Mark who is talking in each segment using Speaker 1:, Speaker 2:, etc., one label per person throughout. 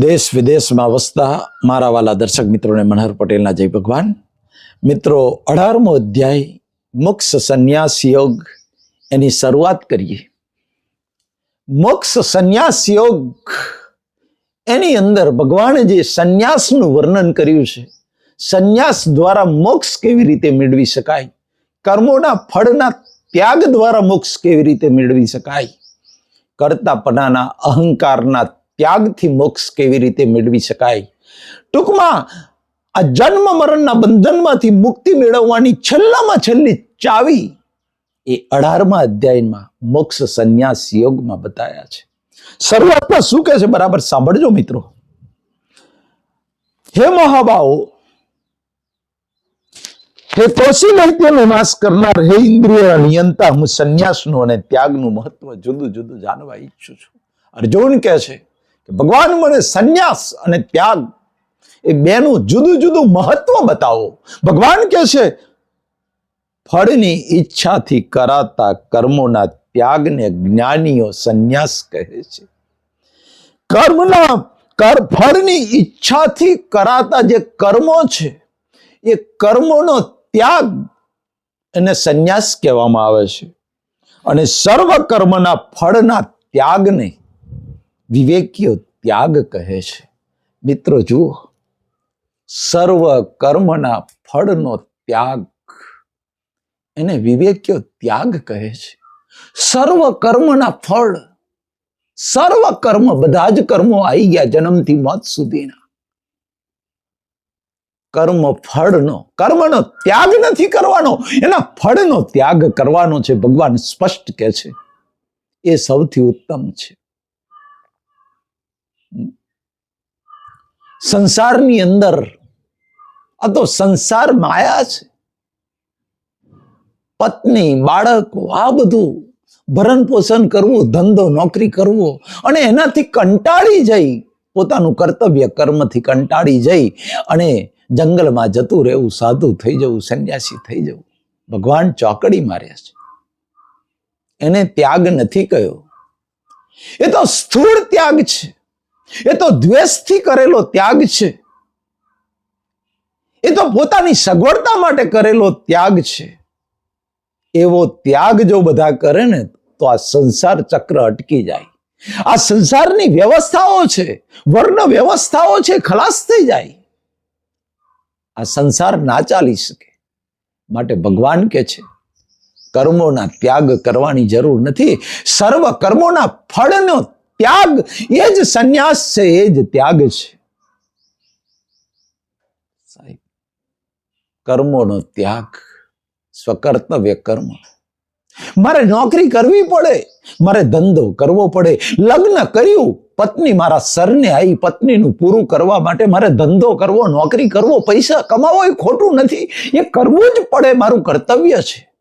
Speaker 1: દેશ વિદેશમાં વસતા મારા વાલા દર્શક મિત્રોને મનહર પટેલના જય ભગવાન. મિત્રો, અઢારમો અધ્યાય, મોક્ષ સંન્યાસ યોગ, એની શરૂઆત કરીએ. મોક્ષ સંન્યાસ યોગ, એની અંદર ભગવાને જે સંન્યાસનું વર્ણન કર્યું છે, સંન્યાસ દ્વારા મોક્ષ કેવી રીતે મેળવી શકાય, કર્મોના ફળના ત્યાગ દ્વારા મોક્ષ કેવી રીતે મેળવી શકાય કરતાપણાના અહંકારના ત્યાગથી મોક્ષ કેવી રીતે મેળવી શકાય? ટૂંકમાં, આ જન્મ મરણના બંધનમાંથી મુક્તિ મેળવવાની છેલ્લામાં છેલ્લી ચાવી એ અઢારમા અધ્યાયમાં મોક્ષ સંન્યાસ યોગમાં બતાયા છે. શરૂઆતમાં શું કહે છે? બરાબર સાંભળજો મિત્રો. હે મહાબાઓ હે તોષી મહિત્યનો નાશ કરનાર, હે ઇન્દ્રિય નિયંતા, હું સંન્યાસનું અને ત્યાગનું મહત્વ જુદું જુદું જાણવા ઈચ્છું છું. અર્જુન કહે છે કે ભગવાન મને સંન્યાસ અને ત્યાગ એ બેનું જુદું જુદું મહત્વ બતાવો. ભગવાન કહે છે, ફળની ઈચ્છાથી કરાતા કર્મોના ત્યાગને જ્ઞાનીઓ સંન્યાસ કહે છે. કર્મના, કર, ફળની ઈચ્છાથી કરાતા જે કર્મો છે, એ કર્મોનો ત્યાગ એને સંન્યાસ કહેવામાં આવે છે. અને સર્વ કર્મના ફળના ત્યાગને વિવેકીઓ ત્યાગ કહે છે. મિત્રો, જુઓ. સર્વ કર્મના ફળનો ત્યાગ. એને વિવેકીઓ ત્યાગ કહે છે. સર્વ કર્મના ફળ. સર્વ કર્મ બધા જ કર્મો આવી ગયા જન્મથી મોત સુધીના. કર્મ ફળનો, કર્મનો ત્યાગ નથી કરવાનો. એના ફળનો ત્યાગ કરવાનો છે, ભગવાન સ્પષ્ટ કહે છે. એ સૌથી ઉત્તમ છે. સંસારની અંદર, આ તો સંસાર માયા છે. પત્ની, બાળક, આ બધું ભરણ પોષણ કરવું, ધંધો, નોકરી કરવો, અને એનાથી કંટાળી જઈ, પોતાનું કર્તવ્ય કર્મથી કંટાળી જઈ, અને જંગલમાં જતું રહેવું, સાધુ થઈ જવું, સંન્યાસી થઈ જવું. ભગવાન ચોકડી માર્યા છે. એને ત્યાગ નથી કહ્યો એ તો સ્થૂળ ત્યાગ છે. એ તો દ્વેષથી કરેલો ત્યાગ છે. એ તો પોતાની સગવડતા માટે કરેલો ત્યાગ છે. એવો ત્યાગ જો બધા કરે ને, તો આ સંસાર ચક્ર અટકી જાય. આ સંસારની વ્યવસ્થાઓ છે, વર્ણ વ્યવસ્થાઓ છે, ખલાસ થઈ જાય. આ સંસાર ના ચાલી શકે. માટે ભગવાન કે છે, કર્મોના ત્યાગ કરવાની જરૂર નથી. સર્વ કર્મોના ફળનો ત્યાગ. એ જ સંન્યાસ છે, એ જ ત્યાગ છે. કર્મોનો ત્યાગ, સ્વકર્તવ્ય કર્મ. મારે નોકરી કરવી પડે, મારે ધંધો કરવો પડે, લગ્ન કર્યું, પત્ની મારા સરને આવી પત્નીનું પૂરું કરવા માટે મારે ધંધો કરવો, નોકરી કરવો, પૈસા કમાવો, એ ખોટું નથી. એ કરવું જ પડે, મારું કર્તવ્ય છે.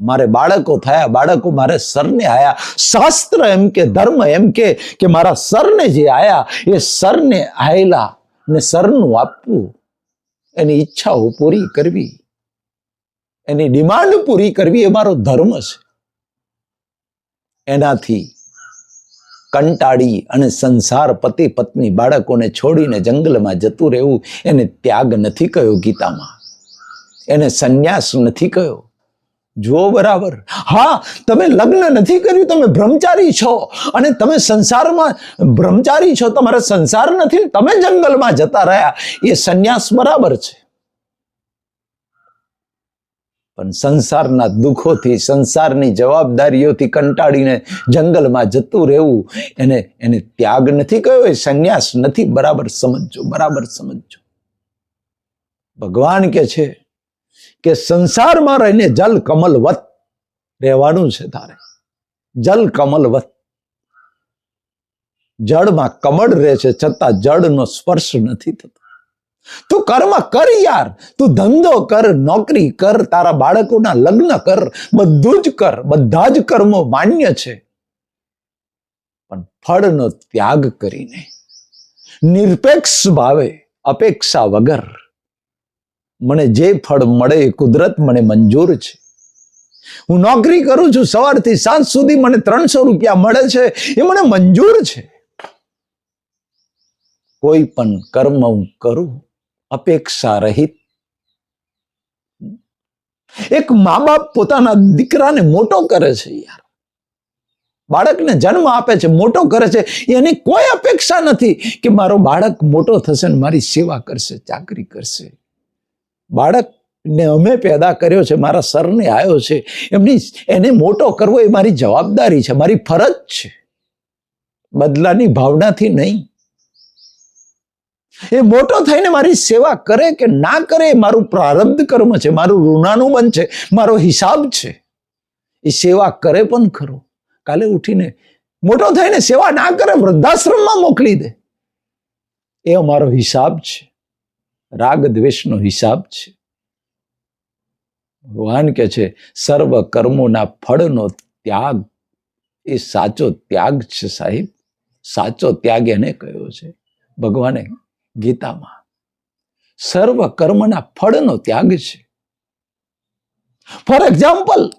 Speaker 1: મારે બાળકો થયા, બાળકો મારે સરને આયા. શાસ્ત્ર એમ કે, ધર્મ એમ કે કે મારા સરને જે આયા, એ સરને આયેલા ને સરનું આપવું. એની ઈચ્છાઓ પૂરી કરવી. એની ડિમાન્ડ પૂરી કરવી એ મારો ધર્મ છે. એનાથી કંટાળી અને સંસાર પતિ પત્ની બાળકોને છોડીને જંગલમાં જતું રહેવું, એને ત્યાગ નથી કહ્યો ગીતામાં. એને સંન્યાસ નથી કહ્યો જુઓ બરાબર. હા, તમે લગ્ન નથી કર્યું, તમે બ્રહ્મચારી છો. અને તમે સંસારમાં બ્રહ્મચારી છો, તમારે સંસાર નથી, તમે જંગલમાં જતા રહ્યા. એ સંન્યાસ બરાબર છે. પણ સંસારના દુઃખોથી, સંસારની જવાબદારીઓથી કંટાળીને જંગલમાં જતું રહેવું, એને એને ત્યાગ નથી કયો એ સંન્યાસ નથી. બરાબર સમજજો બરાબર સમજજો. ભગવાન કે છે કે સંસારમાં રહીને જલ કમલવત રહેવાનું છે તારે. જલ કમલવત. જળમાં કમળ રહે છે છતાં જળનો સ્પર્શ નથી થતો. તું કર્મ કર યાર. તું ધંધો કર, નોકરી કર, તારા બાળકોના લગ્ન કર, બધું જ કર. બધા જ કર્મો માન્ય છે. પણ ફળનો ત્યાગ કરીને નિરપેક્ષ ભાવે અપેક્ષા વગર મને જે ફળ મળે એ કુદરત મને મંજૂર છે. હું નોકરી કરું છું, સવારથી સાંજ સુધી મને ત્રણસો રૂપિયા મળે છે, એ મને મંજૂર છે. કોઈ પણ કર્મ હું કરું, અપેક્ષા રહિત. એક મા બાપ પોતાના દીકરાને મોટો કરે છે યાર. બાળકને જન્મ આપે છે, મોટો કરે છે, એની કોઈ અપેક્ષા નથી કે મારો બાળક મોટો થશે ને મારી સેવા કરશે, ચાકરી કરશે. બાળકને અમે પેદા કર્યો છે, મારા સરને આવ્યો છે, એમની એને મોટો કરવો એ મારી જવાબદારી છે, મારી ફરજ છે. બદલાની ભાવનાથી નહીં. એ મોટો થઈને મારી સેવા કરે કે ના કરે એ મારું પ્રારબ્ધ કર્મ છે, મારું ઋણાનુબંધ છે, મારો હિસાબ છે. એ સેવા કરે પણ ખરો. કાલે ઉઠીને મોટો થઈને સેવા ના કરે, વૃદ્ધાશ્રમમાં મોકલી દે. એ અમારો હિસાબ છે. રાગ દ્વેષનો હિસાબ છે. ભગવાન કે છે, સર્વ કર્મોના ફળનો ત્યાગ. એ સાચો ત્યાગ છે સાહેબ. સાચો ત્યાગ એને કહ્યો છે? ભગવાને ગીતામાં. સર્વ કર્મના ફળનો ત્યાગ છે. ફોર એક્ઝામ્પલ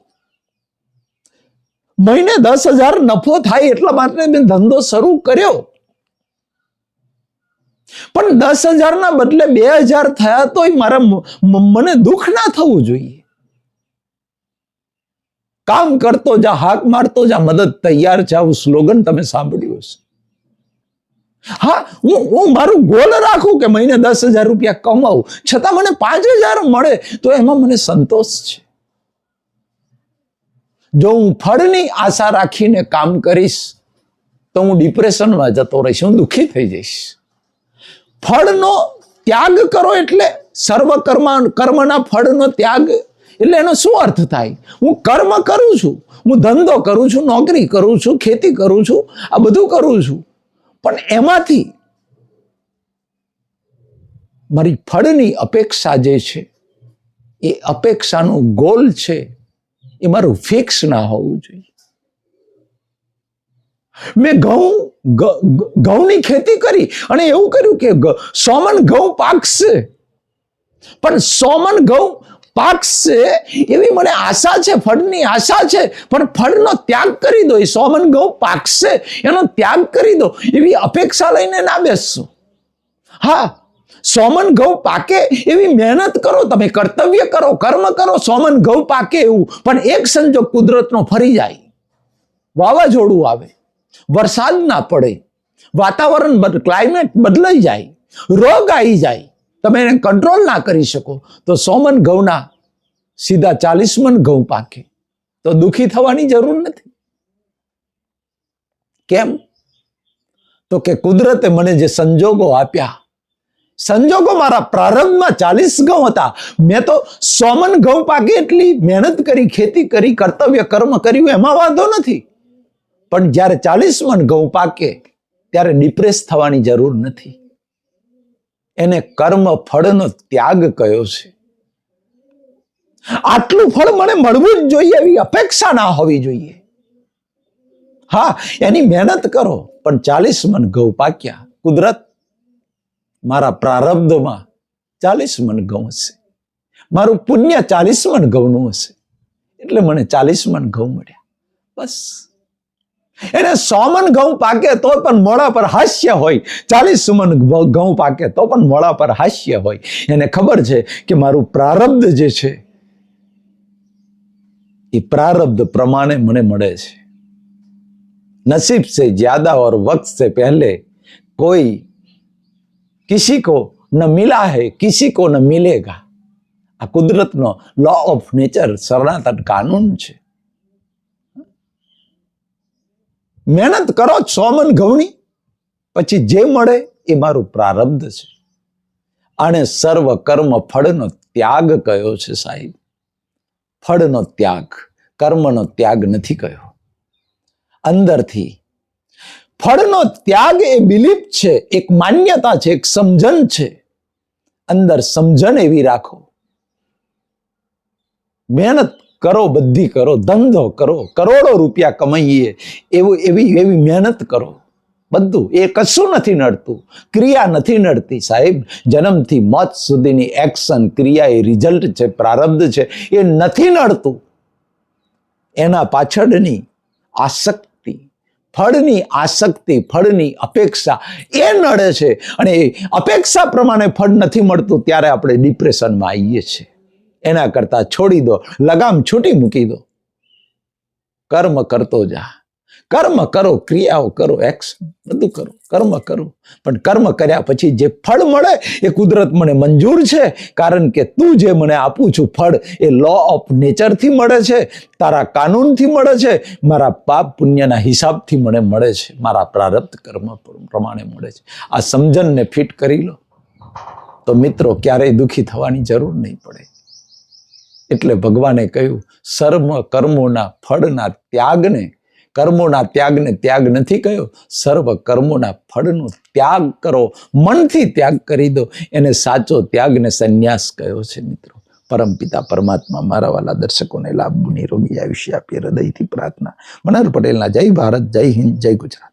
Speaker 1: મહિને દસ હજાર નફો થાય એટલા માટે મેં ધંધો શરૂ કર્યો. પણ દસ હજારના બદલે બે હજાર થયા તો મારા મને દુઃખ ના થવું જોઈએ. કામ કરતો જા, હાક મારતો જા, મદદ તૈયાર છે, આવું સ્લોગન તમે સાંભળ્યું હશે. હા, હું હું મારું ગોલ રાખું કે મહિને દસ હજાર રૂપિયા કમાવું. છતાં મને પાંચ હજાર મળે તો એમાં મને સંતોષ છે. જો હું ફળની આશા રાખીને કામ કરીશ, તો હું ડિપ્રેશનમાં જતો રહીશ, હું દુઃખી થઈ જઈશ. ફળનો ત્યાગ કરો એટલે સર્વ કર્મ કર્મના ફળનો ત્યાગ. એટલે એનો શું અર્થ થાય? હું કર્મ કરું છું, હું ધંધો કરું છું, નોકરી કરું છું, ખેતી કરું છું, આ બધું કરું છું. પણ એમાંથી મારી ફળની અપેક્ષા જે છે, એ અપેક્ષાનો ગોલ છે, એ મારું ફિક્સ ના હોવું જોઈએ. મેં ઘઉં ઘઉંની ખેતી કરી અને એવું કર્યું કે સોમન ઘઉં પાકશે. પણ સોમન ઘઉં પાકશે એવી મને આશા છે, ફળની આશા છે, પણ ફળનો ત્યાગ કરી દો, એ સોમન ઘઉં પાકશે, એનો ત્યાગ કરી દો, એવી અપેક્ષા લઈને ના બેસશો. હા, સોમન ઘઉં પાકે એવી મહેનત કરો, તમે કર્તવ્ય કરો, કર્મ કરો, સોમન ઘઉં પાકે એવું, પણ એક સંજોગ કુદરતનો ફરી જાય. વાવાઝોડું આવે. વરસાદ ના પડે, વાતાવરણ ક્લાઇમેટ બદલાઈ જાય, રોગ આવી જાય, તમે એને કંટ્રોલ ના કરી શકો, તો સોમન ઘઉંના, સીધા ચાલીસ મન ઘઉં પાકે. તો દુઃખી થવાની જરૂર નથી. કેમ? તો કે કુદરતે મને જે સંજોગો આપ્યા, સંજોગો મારા પ્રારંભમાં ચાલીસ ઘઉં હતા. મેં તો સોમન ઘઉં પાકે એટલી મહેનત કરી, ખેતી કરી, કર્તવ્ય કર્મ કર્યું, એમાં વાંધો નથી. પણ જ્યારે ચાલીસ મન ઘઉં પાકે, ત્યારે ડિપ્રેસ થવાની જરૂર નથી. એને કર્મ ફળનો ત્યાગ કયો છે? આટલું ફળ મને મળવું જ જોઈએ એવી અપેક્ષા ના હોવી જોઈએ. હા, એની મહેનત કરો, પણ ચાલીસ મન ઘઉં પાક્યા, કુદરત મારા પ્રારબ્ધમાં ચાલીસ મન ઘઉં હશે. મારું પુણ્ય ચાલીસ મન ઘઉંનું હશે. એટલે મને ચાલીસ મન ઘઉં મળ્યા. બસ. એને સોમન ઘઉં પાકે તો પણ મોડા પર હાસ્ય હોય. ચાલીસ સુમન ઘઉં પાકે તો પણ મોડા પર હાસ્ય હોય. એને ખબર છે કે મારું પ્રારબ્ધ જે છે, એ પ્રારબ્ધ પ્રમાણે મને મળે છે. નસીબ સે જ્યાદા ઓર વક્ત સે પહેલે કોઈ કિસી કો ન મિલા હે, કિસી કો ન મિલેગા. આ કુદરતનો લો ઓફ નેચર સરણાતટ કાનૂન છે. મહેનત કરો સોમન ઘઉંની પછી જે મળે એ મારું પ્રારબ્ધ છે. આને સર્વ કર્મ ફળનો ત્યાગ કયો છે સાહેબ? ફળનો ત્યાગ, કર્મનો ત્યાગ નથી કયો. અંદરથી, ફળનો ત્યાગ એ બિલીફ છે, એક માન્યતા છે, એક સમજણ છે. અંદર સમજણ એવી રાખો. મહેનત કરો, બધી કરો, ધંધો કરો, કરોડો રૂપિયા કમાઈએ, એવું, એવી એવી મહેનત કરો. બધું, એ કશું નથી નડતું. ક્રિયા નથી નડતી, સાહેબ. જન્મથી મોત સુધીની એક્શન ક્રિયા એ રિઝલ્ટ છે, પ્રારબ્ધ છે. એ નથી નડતું. એના પાછળની આસક્તિ, ફળની આસક્તિ, ફળની અપેક્ષા એ નડે છે. અને એ અપેક્ષા પ્રમાણે ફળ નથી મળતું, ત્યારે આપણે ડિપ્રેશનમાં આવીએ છીએ. એના કરતાં છોડી દો, લગામ છૂટી મૂકી દો. કર્મ કરતો જા. કર્મ કરો, ક્રિયાઓ કરો એક્શન બધું કરો. કર્મ કરો. પણ કર્મ કર્યા પછી જે ફળ મળે એ કુદરત મને મંજૂર છે. કારણ કે તું જે મને આપું છું ફળ, એ લો ઓફ નેચરથી મળે છે, તારા કાનૂનથી મળે છે, મારા પાપ પુણ્યના હિસાબથી મને મળે છે, મારા પ્રારબ્ધ કર્મ પ્રમાણે મળે છે. આ સમજણને ફિટ કરી લો. તો મિત્રો, ક્યારેય દુઃખી થવાની જરૂર નહીં પડે. એટલે ભગવાને કહ્યું સર્વ કર્મોના ફળના ત્યાગને કર્મોના ત્યાગને ત્યાગ નથી કહ્યો સર્વ કર્મોના ફળનો ત્યાગ કરો, મનથી ત્યાગ કરી દો. એને સાચો ત્યાગને સંન્યાસ કહ્યો છે મિત્રો. પરમપિતા પરમાત્મા મારા વાલા દર્શકોને લાભ નિરોગી આયુષ્ય આપી હૃદયથી પ્રાર્થના. મનહર પટેલના જય ભારત, જય હિન્દ, જય ગુજરાત.